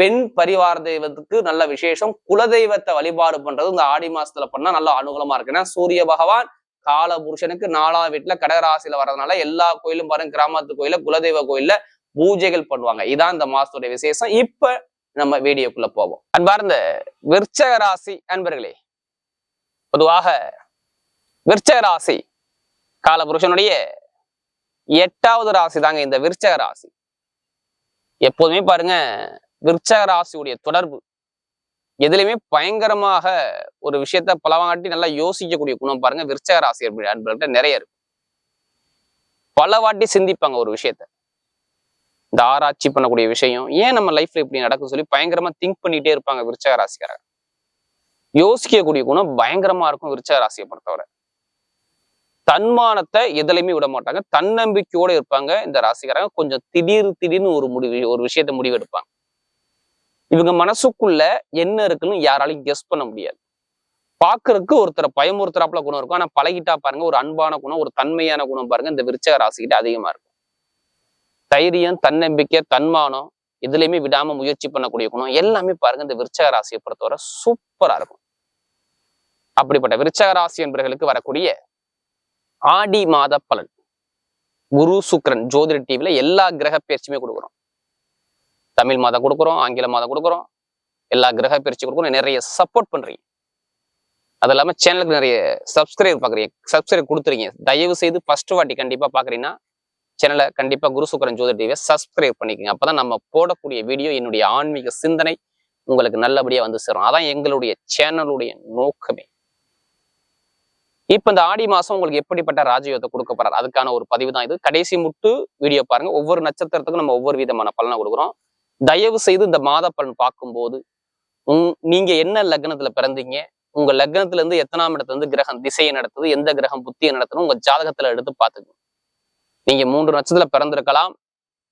பெண் பரிவார தெய்வத்துக்கு நல்ல விசேஷம். குலதெய்வத்தை வழிபாடு பண்றது இந்த ஆடி மாசத்துல பண்ணா நல்ல அனுகூலமா இருக்கு. ஏன்னா சூரிய பகவான் கால புருஷனுக்கு நாலாம் வீட்டுல கடகராசியில வர்றதுனால எல்லா கோயிலும் பாருங்க கிராமத்து கோயில குலதெய்வ கோயில்ல பூஜைகள் பண்ணுவாங்க. இதான் இந்த மாசத்துடைய விசேஷம். இப்ப நம்ம வீடியோக்குள்ள போவோம். அன்பார்ந்த விருச்சக ராசி அன்பர்களே பொதுவாக விருச்சக ராசி காலபுருஷனுடைய எட்டாவது ராசி தாங்க இந்த விருச்சக ராசி. எப்போதுமே பாருங்க விருச்சக ராசியுடைய தொடர்பு. எதுலையுமே பயங்கரமாக ஒரு விஷயத்த பலவாட்டி நல்லா யோசிக்கக்கூடிய குணம் பாருங்க விருச்சக ராசி அன்பர்கள்ட்ட நிறைய இருக்கு. பலவாட்டி சிந்திப்பாங்க ஒரு விஷயத்த. இந்த ஆராய்ச்சி பண்ணக்கூடிய விஷயம் ஏன் நம்ம லைஃப்ல இப்படி நடக்கும் சொல்லி பயங்கரமா திங்க் பண்ணிட்டே இருப்பாங்க விருச்சக ராசிக்காரங்க யோசிக்கக்கூடிய குணம் பயங்கரமா இருக்கும் விருச்சக ராசியை பொறுத்தவரை. தன்மானத்தை எதுலையுமே விட மாட்டாங்க. தன்னம்பிக்கையோட இருப்பாங்க இந்த ராசிக்காரங்க. கொஞ்சம் திடீர் திடீர்னு ஒரு முடிவு ஒரு விஷயத்த முடிவெடுப்பாங்க. இவங்க மனசுக்குள்ள என்ன இருக்குன்னு யாராலையும் கெஸ் பண்ண முடியாது. பாக்குறதுக்கு ஒருத்தரை பயமுறுத்துறாப்புல குணம் இருக்கும். ஆனா பழகிட்டா பாருங்க ஒரு அன்பான குணம் ஒரு தன்மையான குணம் பாருங்க இந்த விருச்சக ராசிக்கிட்ட அதிகமா இருக்கும். தைரியம் தன்னம்பிக்கை தன்மானம் இதுலயுமே விடாம முயற்சி பண்ணக்கூடிய குணம் எல்லாமே பாருங்க இந்த விருச்சக ராசியை பொறுத்தவரை சூப்பரா இருக்கும். அப்படிப்பட்ட விருச்சக ராசி என்பவர்களுக்கு வரக்கூடிய ஆடி மாத பலன். குரு சுக்கரன் ஜோதிட டிவில எல்லா கிரக பயிற்சியுமே கொடுக்குறோம். தமிழ் மாதம் கொடுக்குறோம் ஆங்கில மாதம் கொடுக்குறோம் எல்லா கிரக பயிற்சி கொடுக்குறோம். நிறைய சப்போர்ட் பண்றீங்க. அது இல்லாம சேனலுக்கு நிறைய சப்ஸ்கிரைப் பார்க்குறீங்க சப்ஸ்கிரைப் கொடுத்துறீங்க தயவு செய்து ஃபர்ஸ்ட் வாட்டி கண்டிப்பா பார்க்குறீங்கன்னா சேனலை கண்டிப்பா குரு சுக்கரன் ஜோதி டிவியை சப்ஸ்கிரைப் பண்ணிக்கோங்க. அப்பதான் நம்ம போடக்கூடிய வீடியோ என்னுடைய ஆன்மீக சிந்தனை உங்களுக்கு நல்லபடியா வந்து சேரும். அதான் எங்களுடைய சேனலுடைய நோக்கமே. இப்போ இந்த ஆடி மாசம் உங்களுக்கு எப்படிப்பட்ட ராஜயோகத்தை கொடுக்க போறாரு? அதுக்கான ஒரு பதிவு தான் இது. கடைசி முட்டு வீடியோ பாருங்க. ஒவ்வொரு நட்சத்திரத்துக்கும் நம்ம ஒவ்வொரு விதமான பலனை கொடுக்குறோம். தயவு செய்து இந்த மாத பலன் பார்க்கும்போது உங் நீங்க என்ன லக்னத்துல பிறந்தீங்க உங்க லக்னத்துல இருந்து எத்தனாம் இடத்துல இருந்து கிரகம் திசையை நடத்துது எந்த கிரகம் புத்தியை நடத்தணும் உங்க ஜாதகத்துல எடுத்து பார்த்துக்கணும் நீங்க மூன்று நட்சத்திரத்துல பிறந்திருக்கலாம்.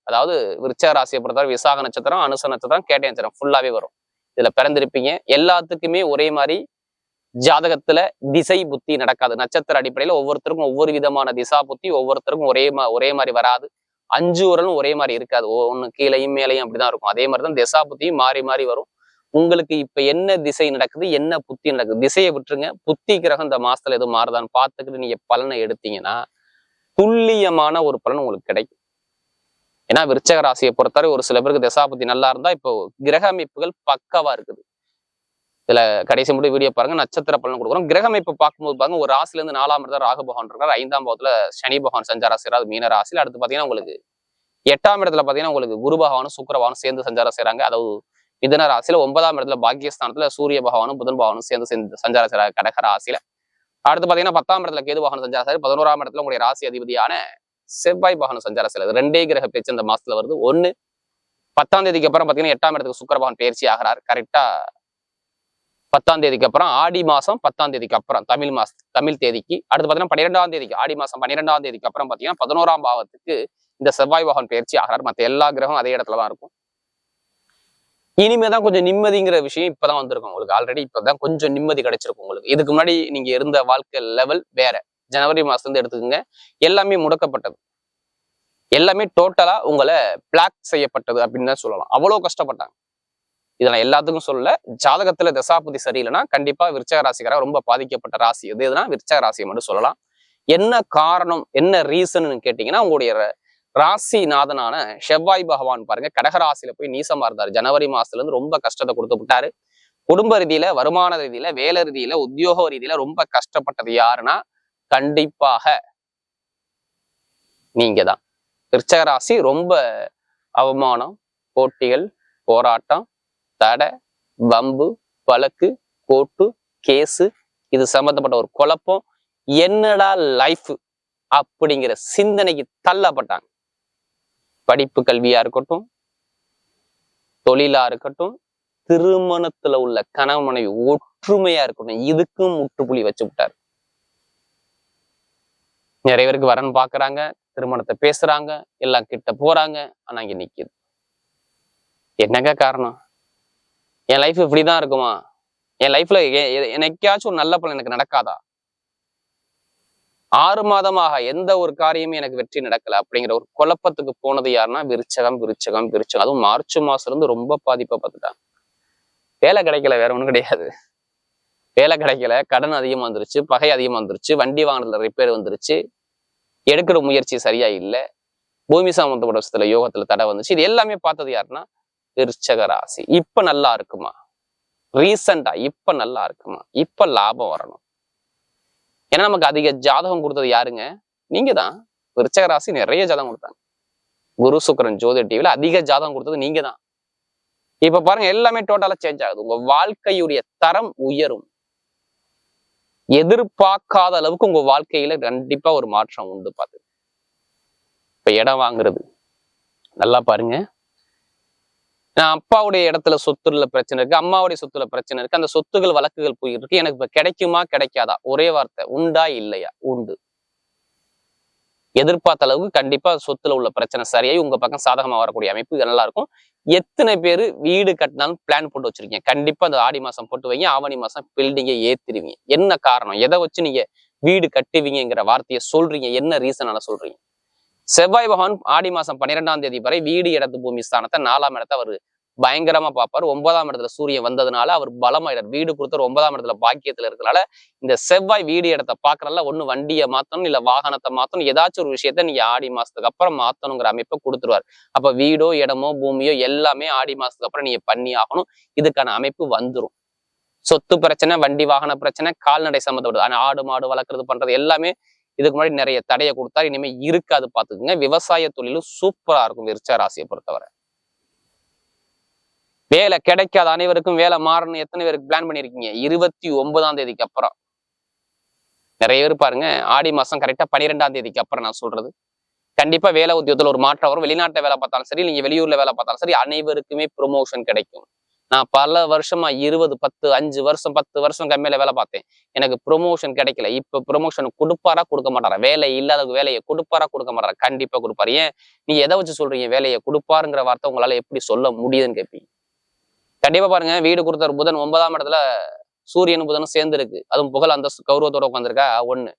அதாவது விருச்சக ராசியை பொறுத்தவரை விசாக நட்சத்திரம் அனுச நட்சத்திரம் கேட்டை நட்சத்திரம் ஃபுல்லாவே வரும். இதுல பிறந்திருப்பீங்க. எல்லாத்துக்குமே ஒரே மாதிரி ஜாதகத்துல திசை புத்தி நடக்காது. நட்சத்திர அடிப்படையில ஒவ்வொருத்தருக்கும் ஒவ்வொரு விதமான திசா புத்தி ஒவ்வொருத்தருக்கும் ஒரே ஒரே மாதிரி வராது. அஞ்சு உரலும் ஒரே மாதிரி இருக்காது. ஒன்று கீழையும் மேலையும் அப்படிதான் இருக்கும். அதே மாதிரிதான் தான் புத்தியும் மாறி மாறி வரும். உங்களுக்கு இப்ப என்ன திசை நடக்குது என்ன புத்தி நடக்குது? திசையை விட்டுருங்க. புத்தி கிரகம் இந்த மாசத்துல எதுவும் மாறுதான்னு பார்த்துக்கிட்டு நீங்க பலனை எடுத்தீங்கன்னா துல்லியமான ஒரு பலன் உங்களுக்கு கிடைக்கும். ஏன்னா விருச்சக ராசியை பொறுத்தவரை ஒரு சில பேருக்கு தசாபுத்தி நல்லா இருந்தா இப்போ கிரக அமைப்புகள் பக்கவா இருக்குது. இதுல கடைசி மட்டும் வீடியோ பாருங்க. நட்சத்திர பலன் கொடுக்குறோம். கிரகமைப்பு பார்க்கும்போது பாருங்க ஒரு ராசில இருந்து நாலாம் இடத்துல ராகு பகவான் இருக்கார். ஐந்தாம் பாவத்துல சனி பகவான் சஞ்சாரம் செய்யறாரு மீன ராசியில். அடுத்து பாத்தீங்கன்னா உங்களுக்கு எட்டாம் இடத்துல பாத்தீங்கன்னா உங்களுக்கு குரு பகவானும் சுக்கரபகவானும் சேர்ந்து சஞ்சாரம் செய்யறாங்க அதாவது மிதன ராசியில ஒன்பதாம் இடத்துல பாக்கியஸ்தானத்துல சூரிய பகவானும் புதன் பகவானும் சேர்ந்து சேர்ந்து சஞ்சாரம் செய்றாங்க கடக ராசியில. அடுத்து பாத்தீங்கன்னா பத்தாம் இடத்துல கேது பகவான் சஞ்சாரம் செய்றாரு. பதினோராம் இடத்துல உங்களுடைய ராசி அதிபதியான செவ்வாய் பகவான் சஞ்சார செல்லுது ரெண்டே கிரக பேச்சு இந்த மாசத்துல வருது. ஒண்ணு பத்தாம் தேதிக்கு அப்புறம் பாத்தீங்கன்னா எட்டாம் இடத்துக்கு சுக்கரபகவான் பயிற்சி ஆகிறார். கரெக்டா பத்தாம் தேதிக்கு அப்புறம் ஆடி மாசம் பத்தாம் தேதிக்கு அப்புறம் தமிழ் மாச தமிழ் தேதிக்கு. அடுத்து பாத்தீங்கன்னா பன்னிரெண்டாம் தேதிக்கு ஆடி மாசம் பன்னிரெண்டாம் தேதிக்கு அப்புறம் பார்த்தீங்கன்னா பதினோராம் பாவத்துக்கு இந்த செவ்வாய் பகவான் பயிற்சி ஆகிறார். மத்த எல்லா கிரகம் அதே இடத்துல தான் இருக்கும். இனிமே தான் கொஞ்சம் நிம்மதிங்கிற விஷயம் இப்பதான் வந்திருக்கும் உங்களுக்கு. ஆல்ரெடி இப்பதான் கொஞ்சம் நிம்மதி கிடைச்சிருக்கும் உங்களுக்கு. இதுக்கு முன்னாடி நீங்க இருந்த வாழ்க்கை லெவல் வேற. ஜனவரி மாசத்துல இருந்து எடுத்துக்கோங்க. எல்லாமே முடக்கப்பட்டது. எல்லாமே டோட்டலா உங்களை பிளாக் செய்யப்பட்டது அப்படின்னு தான் சொல்லலாம். அவ்வளவு கஷ்டப்பட்டாங்க. இதை நான் எல்லாத்துக்கும் சொல்லல. ஜாதகத்துல தசாபதி சரியில்லைன்னா கண்டிப்பா விருச்சக ராசிக்காரா ரொம்ப பாதிக்கப்பட்ட ராசி. எது எதுனா விருச்சக ராசியை மட்டும் சொல்லலாம். என்ன காரணம் என்ன ரீசன் கேட்டீங்கன்னா உங்களுடைய ராசிநாதனான செவ்வாய் பகவான் பாருங்க. கடகராசியில போய் நீசமா இருந்தாரு. ஜனவரி மாசத்துல இருந்து ரொம்ப கஷ்டத்தை கொடுத்து விட்டாரு. குடும்ப ரீதியில வருமான ரீதியில வேலை ரீதியில உத்தியோக ரீதியில ரொம்ப கஷ்டப்பட்டது யாருன்னா கண்டிப்பாக நீங்க தான் விருச்சக ராசி ரொம்ப அவமானம் போட்டிகள் போராட்டம் தடை வம்பு வழக்கு கோட்டு கேஸு இது சம்பந்தப்பட்ட ஒரு குழப்பம். என்னடா லைஃப் அப்படிங்கிற சிந்தனைக்கு தள்ளப்பட்டாங்க. படிப்பு கல்வியா இருக்கட்டும் தொழிலா இருக்கட்டும் திருமணத்துல உள்ள கணவன் மனைவி ஒற்றுமையா இருக்கட்டும் இதுக்கும் முற்றுப்புள்ளி வச்சு விட்டாரு. நிறைய பேருக்கு வரன் பாக்குறாங்க திருமணத்தை பேசுறாங்க எல்லாம் கிட்ட போறாங்க ஆனா இங்க நிக்குது. என்னங்க காரணம்? என் லைஃப் இப்படிதான் இருக்குமா? என் லைஃப்ல எனக்காச்சும் ஒரு நல்ல பலன் எனக்கு நடக்காதா? ஆறு மாதமாக எந்த ஒரு காரியமும் எனக்கு வெற்றி நடக்கல அப்படிங்கிற ஒரு குழப்பத்துக்கு போனது யாருன்னா விருச்சகம் விருச்சகம் விருச்சகம். அதுவும் மார்ச் மாசம் இருந்து ரொம்ப பாதிப்பை பார்த்துட்டாங்க. வேலை கிடைக்கல வேற ஒன்றும் கிடையாது. வேலை கிடைக்கல கடன் அதிகமா வந்துருச்சு பகை அதிகமா வந்துருச்சு வண்டி வாங்கினதுல ரிப்பேர் வந்துருச்சு. எடுக்கிற முயற்சி சரியா இல்லை. பூமி சம்பந்தப்பட்ட விஷயத்துல யோகத்துல தடை வந்துச்சு இது எல்லாமே பார்த்தது யாருன்னா விருச்சக ராசி இப்ப நல்லா இருக்குமா? ரீசண்டா இப்ப நல்லா இருக்குமா? இப்ப லாபம் வரணும். ஏன்னா நமக்கு அதிக ஜாதகம் கொடுத்தது யாருங்க? நீங்க தான் விருச்சக ராசி நிறைய ஜாதகம் கொடுத்தாங்க. குரு சுக்கரன் ஜோதி டிவில அதிக ஜாதகம் கொடுத்தது நீங்க தான் இப்ப பாருங்க எல்லாமே டோட்டலா சேஞ்ச் ஆகுது. உங்க வாழ்க்கையுடைய தரம் உயரும். எதிர்பார்க்காத அளவுக்கு உங்க வாழ்க்கையில கண்டிப்பா ஒரு மாற்றம் உண்டு பாத்து இப்ப இடம் வாங்குறது. நல்லா பாருங்க. அப்பாவுடைய இடத்துல சொத்துல பிரச்சனை இருக்கு அம்மாவுடைய சொத்துல பிரச்சனை இருக்கு அந்த சொத்துகள் வழக்குகள் போயிட்டு இருக்கு எனக்கு இப்ப கிடைக்குமா கிடைக்காதா? ஒரே வார்த்தை உண்டா இல்லையா? உண்டு. எதிர்பார்த்த அளவுக்கு கண்டிப்பா சொத்துல உள்ள பிரச்சனை சரியாயி உங்க பக்கம் சாதகமா வரக்கூடிய அமைப்பு நல்லா இருக்கும். எத்தனை பேர் வீடு கட்டினாலும் பிளான் போட்டு வச்சிருக்கீங்க. கண்டிப்பா அந்த ஆடி மாசம் போட்டு வைங்க ஆவணி மாசம் பில்டிங்கை ஏத்திருவீங்க. என்ன காரணம்? எதை வச்சு நீங்க வீடு கட்டுவீங்கிற வார்த்தையை சொல்றீங்க? என்ன ரீசனால சொல்றீங்க? செவ்வாய் பகவான் ஆடி மாசம் பன்னிரெண்டாம் தேதி வரை வீடு இடத்து பூமி ஸ்தானத்தை நாலாம் இடத்த அவர் பயங்கரமா பார்ப்பாரு. ஒன்பதாம் இடத்துல சூரியன் வந்ததுனால அவர் பலமாயிடார் வீடு கொடுத்தவர் ஒன்பதாம் இடத்துல பாக்கியத்துல இருக்கனால இந்த செவ்வாய் வீடு இடத்தை பாக்குறதுல ஒண்ணு வண்டியை மாத்தணும் இல்ல வாகனத்தை மாத்தணும் ஏதாச்சும் ஒரு விஷயத்த நீங்க ஆடி மாசத்துக்கு அப்புறம் மாத்தணுங்கிற அமைப்பை கொடுத்துருவார். அப்ப வீடோ இடமோ பூமியோ எல்லாமே ஆடி மாசத்துக்கு அப்புறம் நீங்க பண்ணி ஆகணும். இதுக்கான அமைப்பு வந்துரும். சொத்து பிரச்சனை வண்டி வாகன பிரச்சனை கால்நடை சம்மந்தப்பட்டது. ஆடு மாடு வளர்க்குறது பண்றது எல்லாமே இதுக்கு முன்னாடி நிறைய தடையை கொடுத்தா இனிமே இருக்காது பாத்துக்குங்க விவசாய தொழிலும் சூப்பரா இருக்கும் விருச்சா ராசியை பொறுத்தவரை. வேலை கிடைக்காத அனைவருக்கும் வேலை மாறணும். எத்தனை பேருக்கு பிளான் பண்ணிருக்கீங்க? இருபத்தி ஒன்பதாம் தேதிக்கு அப்புறம். நிறைய பேர் பாருங்க ஆடி மாசம் கரெக்டா பன்னிரெண்டாம் தேதிக்கு அப்புறம் நான் சொல்றது. கண்டிப்பா வேலை உத்தியோகத்துல ஒரு மாற்றம் வரும். வெளிநாட்டுல வேலை பார்த்தாலும் சரி நீங்க வெளியூர்ல வேலை பார்த்தாலும் சரி அனைவருக்குமே ப்ரொமோஷன் கிடைக்கும். நான் பல வருஷமா இருபது பத்து அஞ்சு வருஷம் பத்து வருஷம் கம்மியில வேலை பார்த்தேன். எனக்கு ப்ரொமோஷன் கிடைக்கல. இப்ப ப்ரொமோஷன் கொடுப்பாரா கொடுக்க மாட்டாரா? வேலை இல்லாத வேலையை கொடுப்பாரா கொடுக்க மாட்டாரா? கண்டிப்பா கொடுப்பாரு. ஏன்? நீ எதை வச்சு சொல்றீங்க? வேலையை கொடுப்பாருங்கிற வார்த்தை உங்களால எப்படி சொல்ல முடியுதுன்னு கேட்பீங்க கண்டிப்பா பாருங்க. வீடு கொடுத்த புதன் ஒன்பதாம் இடத்துல சூரியன் புதனும் சேர்ந்து இருக்கு அதுவும் புகழ் அந்த கௌரவத்தோட உட்காந்துருக்கா ஒண்ணு.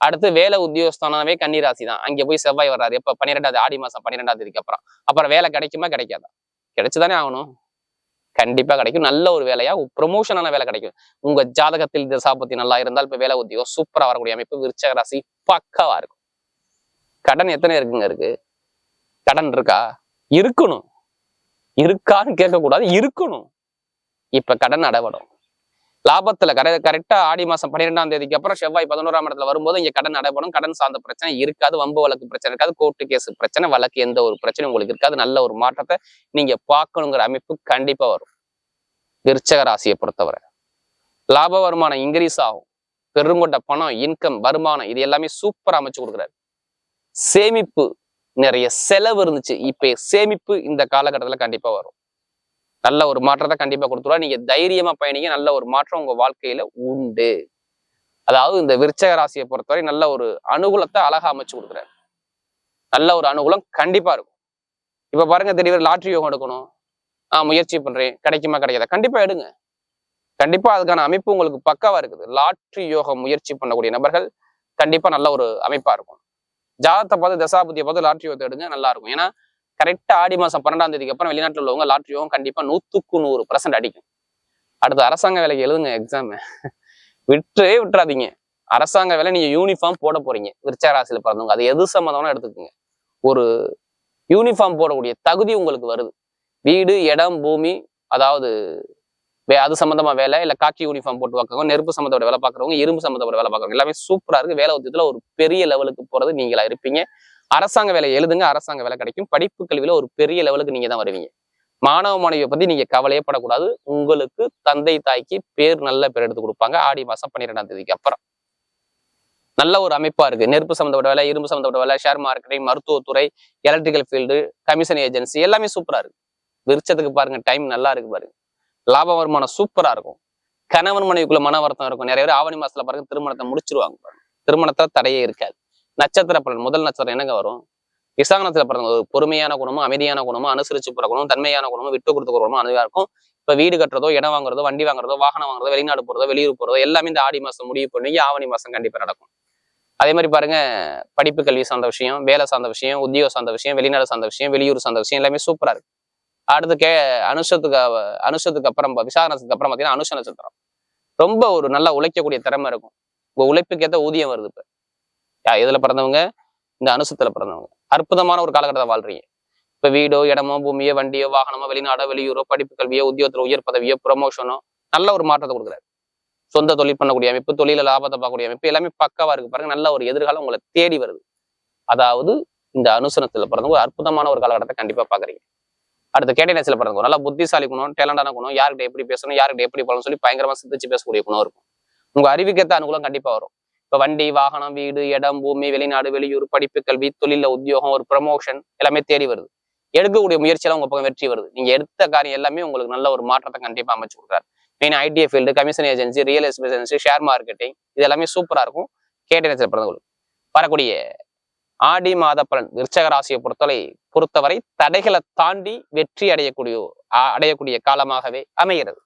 அடுத்து வேலை உத்தியோகஸ்தானாவே கன்னிராசி தான். அங்க போய் செவ்வாய் வர்றாரு. எப்ப? பன்னிரெண்டாவது ஆடி மாசம் பன்னிரெண்டாம் தேதிக்கு அப்புறம். அப்புறம் வேலை கிடைக்குமா? கிடைக்காதா? கிடைச்சுதானே ஆகணும். கண்டிப்பா கிடைக்கும். நல்ல ஒரு வேலையா ப்ரொமோஷனான வேலை கிடைக்கும். உங்க ஜாதகத்தில் தசாபத்தி நல்லா இருந்தால் இப்ப வேலை உத்தியோகம் சூப்பரா வரக்கூடிய அமைப்பு விருச்சக ராசி பக்காவா இருக்கும். கடன் எத்தனை இருக்குங்க இருக்கு? கடன் இருக்கா? இருக்கணும். இருக்கான்னு கேட்கக்கூடாது இருக்கணும். இப்ப கடன் அடைபடும் லாபத்துல கரெ கரெக்டா ஆடி மாசம் பன்னிரெண்டாம் தேதிக்கு அப்புறம் செவ்வாய் பதினோராம் இடத்துல வரும்போது இங்க கடன் அடைபடும் கடன் சார்ந்த பிரச்சனை இருக்காது. வம்பு வழக்கு பிரச்சனை இருக்காது. கோர்ட்டு கேஸ் பிரச்சனை வழக்கு எந்த ஒரு பிரச்சனையும் உங்களுக்கு இருக்காது. நல்ல ஒரு மாற்றத்தை நீங்க பார்க்கணுங்கிற அமைப்பு கண்டிப்பா வரும். விருச்சக ராசியை பொறுத்தவரை. லாப வருமானம் இன்க்ரீஸ் ஆகும். பெருங்கொண்ட பணம் இன்கம் வருமானம் இது எல்லாமே சூப்பரா அமைச்சு கொடுக்குறாரு. சேமிப்பு நிறைய செலவு இருந்துச்சு. இப்ப சேமிப்பு இந்த காலகட்டத்துல கண்டிப்பா வரும். நல்ல ஒரு மாற்றத்தை கண்டிப்பா கொடுத்துருவா. நீங்க தைரியமா பயணிங்க நல்ல ஒரு மாற்றம் உங்க வாழ்க்கையில உண்டு. அதாவது இந்த விருச்சக ராசியை பொறுத்தவரை நல்ல ஒரு அனுகூலத்தை அழகா அமைச்சு கொடுக்குறாரு. நல்ல ஒரு அனுகூலம் கண்டிப்பா இருக்கும். இப்ப பாருங்க திடீர் லாட்ரி யோகம் எடுக்கணும். ஆஹ் முயற்சி பண்றேன். கிடைக்குமா கிடைக்காதா? கண்டிப்பா எடுங்க. கண்டிப்பா அதுக்கான அமைப்பு உங்களுக்கு பக்காவாக இருக்குது. லாட்ரி யோகம் முயற்சி பண்ணக்கூடிய நபர்கள் கண்டிப்பா நல்ல ஒரு அமைப்பா இருக்கும். ஜாதத்தை பார்த்து தசாபதியை பார்த்து லாட்ரி யோகத்தை எடுங்க நல்லா இருக்கும். ஏன்னா கரெக்டா ஆடி மாசம் பன்னெண்டாம் தேதிக்கு அப்புறம் வெளிநாட்டுல உள்ளவங்க லாட்ரி கண்டிப்பாக கண்டிப்பா நூறு பர்சன்ட் அடிக்கும். அடுத்து அரசாங்க வேலைக்கு எழுதுங்க எக்ஸாம் விட்டுறே விட்டுறாதீங்க. அரசாங்க வேலை நீங்க யூனிஃபார்ம் போட போறீங்க. விருச்சா ராசியில பிறந்தவங்க அது எது சம்மந்தம்னா எடுத்துக்கோங்க. ஒரு யூனிஃபார்ம் போடக்கூடிய தகுதி உங்களுக்கு வருது. வீடு இடம் பூமி அதாவது வே அது சம்மந்தமா வேலை இல்லை காக்கி யூனிஃபார்ம் போட்டு பார்க்கறவங்க நெருப்பு சம்மந்தப்பட்ட வேலை பார்க்கறவங்க இரும்பு சம்மந்தப்பட்ட வேலை பார்க்குறவங்க எல்லாமே சூப்பரா இருக்கு. வேலை உத்தியத்தில் ஒரு பெரிய லெவலுக்கு போறது நீங்களா இருப்பீங்க. அரசாங்க வேலை எழுதுங்க அரசாங்க வேலை கிடைக்கும். படிப்பு கல்வியில ஒரு பெரிய லெவலுக்கு நீங்க தான் வருவீங்க. மாணவ மாணவியை பத்தி நீங்க கவலையே படக்கூடாது உங்களுக்கு தந்தை தாய்க்கு பேர் நல்ல பேர் எடுத்து கொடுப்பாங்க. ஆடி மாசம் பன்னிரெண்டாம் தேதிக்கு அப்புறம். நல்ல ஒரு அமைப்பா இருக்கு. நெருப்பு சம்மந்தப்பட்ட வேலை இரும்பு சம்மந்தப்பட்ட வேலை ஷேர் மார்க்கெட்டிங் மருத்துவத்துறை எலக்ட்ரிக்கல் ஃபீல்டு கமிஷன் ஏஜென்சி எல்லாமே சூப்பரா இருக்கு. விருச்சத்துக்கு பாருங்க டைம் நல்லா இருக்கு பாருங்க. லாப வருமானம் சூப்பரா இருக்கும். கணவன் மனைவிக்குள்ள மன வருத்தம் இருக்கும். நிறைய பேர் ஆவணி மாசத்துல பாருங்க திருமணத்தை முடிச்சிருவாங்க. பாருங்க திருமணத்தை தடையே இருக்காது. நட்சத்திர பலன் முதல் நட்சத்திரம் என்னங்க வரும்? விசாகனத்துல பிறந்த ஒரு பொறுமையான குணமும் அமைதியான குணமும் அனுசரிச்சு போற குணமும் தன்மையான குணமும் விட்டு கொடுத்து குணமும் அதுவா இருக்கும். இப்ப வீடு கட்டுறதோ இடம் வாங்குறதோ வண்டி வாங்குறதோ வாகனம் வாங்குறதோ வெளிநாடு போறதோ வெளியூர் போறதோ எல்லாமே இந்த ஆடி மாசம் முடிவு பண்ணி ஆவணி மாசம் கண்டிப்பா நடக்கும். அதே மாதிரி பாருங்க படிப்பு கல்வி சார்ந்த விஷயம் வேலை சார்ந்த விஷயம் உத்தியோக சார்ந்த விஷயம் வெளிநாடு சார்ந்த விஷயம் வெளியூர் சார்ந்த விஷயம் எல்லாமே சூப்பரா இருக்கு. அடுத்து கே அனுஷத்துக்கு அனுஷத்துக்கு அப்புறம் விசாரணத்துக்கு அப்புறம் பாத்தீங்கன்னா அனுஷ நட்சத்திரம். ரொம்ப ஒரு நல்லா உழைக்கக்கூடிய திறமை இருக்கும். உங்க உழைப்புக்கு ஊதியம் வருது இப்ப. யா- பிறந்தவங்க? இந்த அனுசத்துல பிறந்தவங்க. அற்புதமான ஒரு காலகட்டத்தை வாழ்றீங்க. இப்ப வீடோ இடமோ பூமியோ வண்டியோ வாகனமோ வெளிநாடோ வெளியூரோ படிப்பு கல்வியோ உத்தியோகத்தில் உயர் பதவியோ ப்ரொமோஷனோ நல்ல ஒரு மாற்றத்தை கொடுக்குறாரு. சொந்த தொழில் பண்ணக்கூடிய அமைப்பு தொழில லாபத்தை பார்க்கக்கூடிய அமைப்பு எல்லாமே பக்காவா இருக்கு. பாருங்க நல்ல ஒரு எதிர்காலம் உங்களை தேடி வருது. அதாவது இந்த அனுசனத்தில் பிறந்தவங்க ஒரு அற்புதமான ஒரு காலகட்டத்தை கண்டிப்பா பாக்குறீங்க அடுத்த கேட்டனேசில பிறந்தவங்க நல்லா புத்திசாலி குணம் டேலண்டான குணம் யார்கிட்ட எப்படி பேசணும் யார்கிட்ட எப்படி போகணும்னு சொல்லி பயங்கரமா சிந்திச்சு பேசக்கூடிய குணம் இருக்கும். உங்க அறிவுக்கேத்த அனுகூலம் கண்டிப்பா வரும். இப்ப வண்டி வாகனம் வீடு இடம் பூமி வெளிநாடு வெளியூர் படிப்பு கல்வி தொழில உத்தியோகம் ஒரு ப்ரமோஷன் எல்லாமே தேடி வருது. எடுக்கக்கூடிய முயற்சியெல்லாம் உங்க பக்கம் வெற்றி வருது. நீங்க எடுத்த காரியம் எல்லாமே உங்களுக்கு நல்ல ஒரு மாற்றத்தை கண்டிப்பா அமைச்சு கொடுக்குறாரு. Main I T F field commission agency real estate agency share marketing இது எல்லாமே சூப்பரா இருக்கும். கேட்டேன் பிறந்தவங்களுக்கு வரக்கூடிய ஆடி மாத பலன் விருச்சக ராசியை பொறுத்தவரை பொறுத்தவரை தடைகளை தாண்டி வெற்றி அடையக்கூடிய அடையக்கூடிய காலமாகவே அமைகிறது.